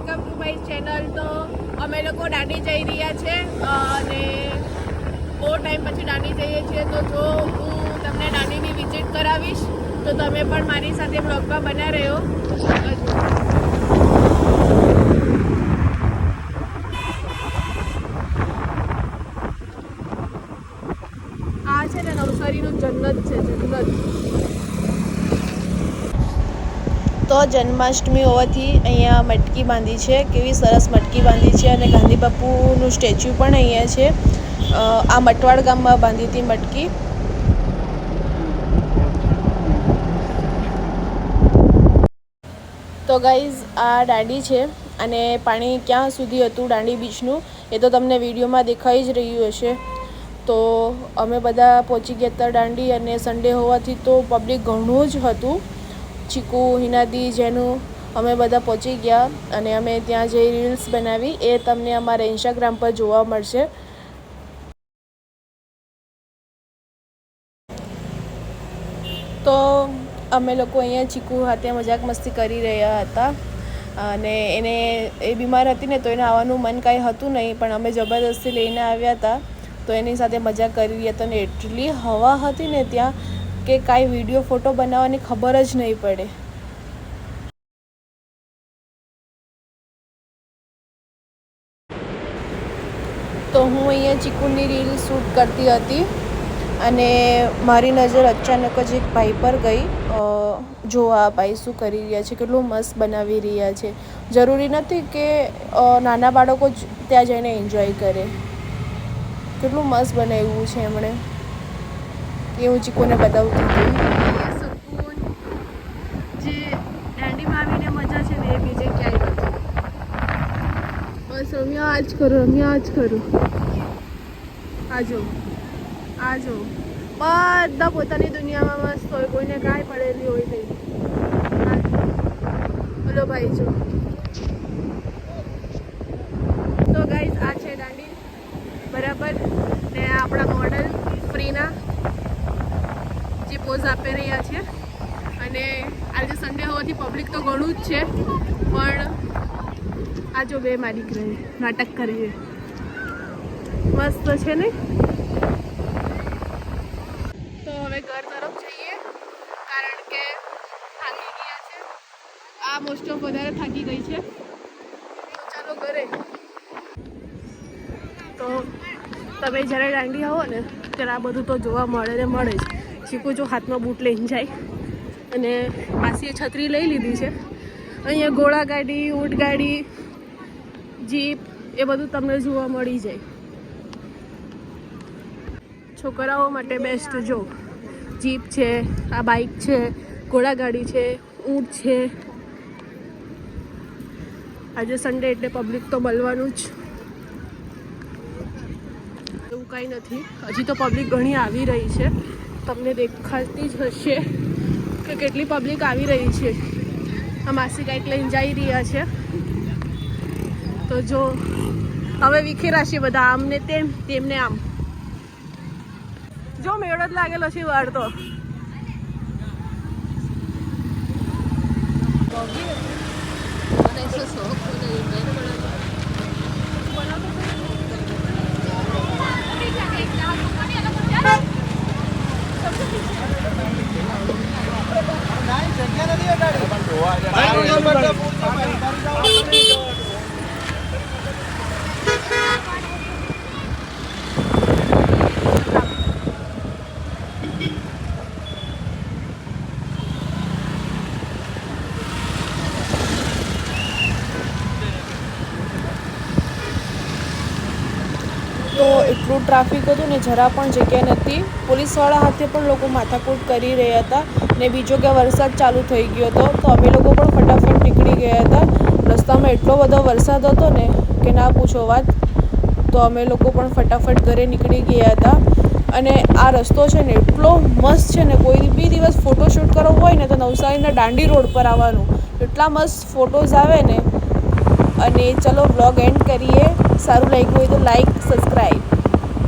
Welcome to my channel. તો અમે લોકો દાંડી જઈ રહ્યા છે અને બહુ ટાઈમ પછી દાંડી જઈએ છીએ. તો જો હું તમને દાંડીની વિઝિટ કરાવીશ, તો તમે પણ મારી સાથે બ્લોગમાં બના રહ્યો આ છે ને નવસારીનું જન્નત છે, જન્નત. તો જન્માષ્ટમી હોવાથી અહીંયા મટકી બાંધી છે. કેવી સરસ મટકી બાંધી છે અને ગાંધી બાપુનું સ્ટેચ્યુ પણ અહીંયા છે. આ મટવાડ ગામમાં બાંધી હતી મટકી. તો ગાઈઝ, આ દાંડી છે અને પાણી ક્યાં સુધી હતું દાંડી બીચનું એ તો તમને વિડીયોમાં દેખાઈ જ રહ્યું હશે. તો અમે બધા પહોંચી ગયા હતા દાંડી અને સન્ડે હોવાથી તો પબ્લિક ઘણું જ હતું. ચીકુ, હિનાદી જેનું અમે બધા પહોંચી ગયા અને અમે ત્યાં જે રીલ્સ બનાવી એ તમને અમારા ઇન્સ્ટાગ્રામ પર જોવા મળશે. તો અમે લોકો અહીંયા ચીકુ સાથે મજાક મસ્તી કરી રહ્યા હતા અને એને એ બીમાર હતી ને તો એને આવવાનું મન કાંઈ હતું નહીં, પણ અમે જબરદસ્તી લઈને આવ્યા હતા તો એની સાથે મજા કરી રહ્યા હતા અને એટલી હવા હતી ને ત્યાં કે કાંઈ વીડિયો ફોટો બનાવવાની ખબર જ નહીં પડે. તો હું અહીંયા ચીકુની રીલ શૂટ કરતી હતી અને મારી નજર અચાનક જ એક ભાઈ પર ગઈ. જો આ ભાઈ શું કરી રહ્યા છે, કેટલું મસ્ત બનાવી રહ્યા છે. જરૂરી નથી કે નાના બાળકો ત્યાં જઈને એન્જોય કરે. કેટલું મસ્ત બનાવ્યું છે એમણે. એ હું ચીકુને બતાવતી હતી સુકૂન જે દાંડીમાં આવીને મજા છે ને એ બીજે ક્યાંય બસ રમ્યા આજ કરો રમ્યા આજ કરો. આજો આજો બધા પોતાની દુનિયામાં મસ્ત હોય, કોઈને કાંઈ પડેલી હોય નહીં. બોલો ભાઈ જો. તો ગાઈઝ આ છે દાંડી બરાબર ને આ આપણા મોડલ ફ્રીના જે પોઝ આપી રહ્યા છે. અને આજે સન્ડે હોવાથી પબ્લિક તો ઘણું જ છે, પણ આ જો બે મારી દીકરી, નાટક કરીએ. મસ્ત છે ને? તો હવે ઘર તરફ જઈએ, કારણ કે થાકી ગયા છે. આ મોસ્ટ ઓફ વધારે થાકી ગઈ છે. તો ચાલો ઘરે. તો તમે જ્યારે દાંડી આવો ને ત્યારે આ બધું તો જોવા મળે ને મળે જ. ચીકુ જો હાથમાં બૂટ લઈને જાય અને પાસે છત્રી લઈ લીધી છે. અહીંયા ઘોડા ગાડી, ઊંટ ગાડી, જીપ એ બધું તમને જોવા મળી જાય. છોકરાઓ માટે બેસ્ટ જો. જીપ છે, આ બાઇક છે ઘોડા ગાડી છે, ઊંટ છે. આજે સન્ડે એટલે પબ્લિક તો મળવાનું જ. એવું કાંઈ નથી. હજી તો પબ્લિક ઘણી આવી રહી છે. તમને દેખાતી જ હશે કે કેટલી પબ્લિક આવી રહી છે. આ માસી કાંઈક લઈને જઈ રહ્યા છે. તો જો, હવે વિખેરાશે બધા આમ ને તેમ, તેમને આમ. જો મેળો જ લાગેલો છે વાર તો. તો એટલું ટ્રાફિક હતું ને જરા પણ જગ્યા નથી પોલીસવાળા હાથે પણ લોકો માથાકૂટ કરી રહ્યા હતા. ને બીજો કે વરસાદ ચાલુ થઈ ગયો હતો, તો અમે લોકો પણ ફટાફટ નીકળી ગયા હતા. રસ્તામાં એટલો બધો વરસાદ હતો ને કે ના પૂછો વાત, તો અમે લોકો પણ ફટાફટ ઘરે નીકળી ગયા હતા. અને આ રસ્તો છે ને એટલો મસ્ત છે ને, કોઈ બી દિવસ ફોટોશૂટ કરવો હોય ને તો નવસારીના દાંડી રોડ પર આવવાનું. એટલા મસ્ત ફોટોઝ આવે ને. અને ચલો બ્લોગ એન્ડ કરીએ. સારું લાગ્યું હોય તો લાઈક સબસ્ક્રાઈબ